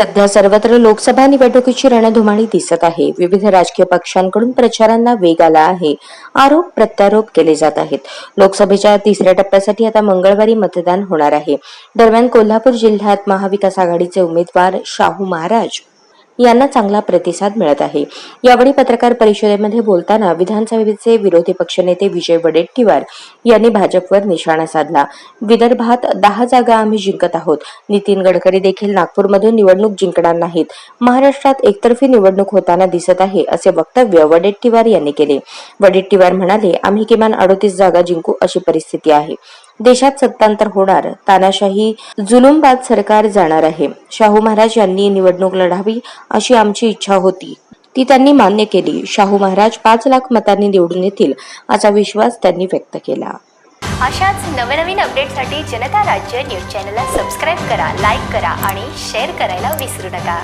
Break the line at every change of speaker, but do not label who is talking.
सध्या सर्वत्र लोकसभा निवडणुकीची रणधुमाळी दिसत आहे. विविध राजकीय पक्षांकडून प्रचारांना वेग आला आहे. आरोप प्रत्यारोप केले जात आहेत. लोकसभेच्या तिसऱ्या टप्प्यासाठी आता मंगळवारी मतदान होणार आहे. दरम्यान कोल्हापूर जिल्ह्यात महाविकास आघाडीचे उमेदवार शाहू महाराज यांना चांगला प्रतिसाद मिळत आहे. यावेळी पत्रकार परिषदेमध्ये बोलताना विधानसभेचे विरोधी पक्षनेते विजय वडेट्टीवार यांनी भाजपवर निशाणा साधला. विदर्भात दहा जागा आम्ही जिंकत आहोत. नितीन गडकरी देखील नागपूरमधून निवडणूक जिंकणार नाहीत. महाराष्ट्रात एकतर्फी निवडणूक होताना दिसत आहे असे वक्तव्य वडेट्टीवार यांनी केले. वडेट्टीवार म्हणाले आम्ही किमान अडोतीस जागा जिंकू अशी परिस्थिती आहे. देशात सत्तांतर होणार. तानाशाही जुलुमबाद सरकार जाणार आहे. शाहू महाराज यांनी निवडणूक लढावी अशी आमची इच्छा होती. ती त्यांनी मान्य केली. शाहू महाराज पाच लाख मतांनी निवडून येतील असा विश्वास त्यांनी व्यक्त केला.
अशाच नवनवीन अपडेटसाठी जनता राज्य न्यूज चॅनलला सबस्क्राईब करा लाईक करा आणि शेअर करायला विसरू नका.